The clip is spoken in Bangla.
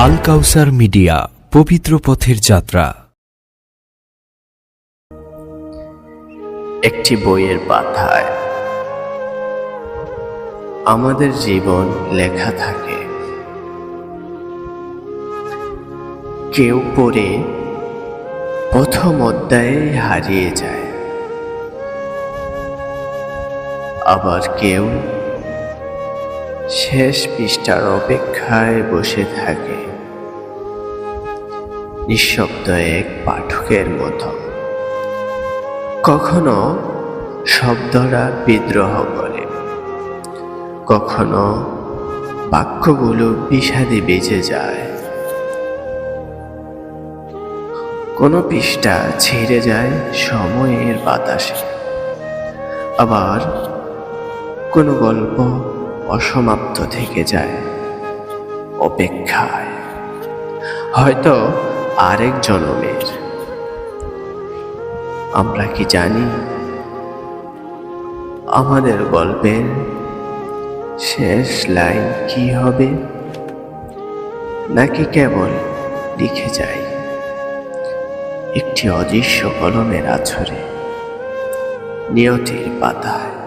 আল কাউসার মিডিয়া, পবিত্র পথের যাত্রা। একটি বইয়ের পাতায়, আমাদের জীবন লেখা থাকে। কেউ পড়ে প্রথম অধ্যায়ে হারিয়ে যায়। আবার কেউ শেষ পৃষ্ঠার অপেক্ষায় বসে থাকে। নিঃশব্দ এক পাঠকের মতো। কখনো শব্দরা বিদ্রোহ করে। কখনো বাক্যগুলো বিষাদে বেঁচে যায়। কোনো পৃষ্ঠা ছেড়ে যায় সময়ের বাতাসে। আবার কোনো গল্প অসমাপ্ত থেকে যায় অপেক্ষায়। হয়তো আরেক জনমের। আমরা কি জানি? আমাদের গল্পের শেষ লাইন কি হবে? নাকি কেবল লিখে যাই? একটি অদৃশ্য কলমের আছরে, নিয়তির পাতায়।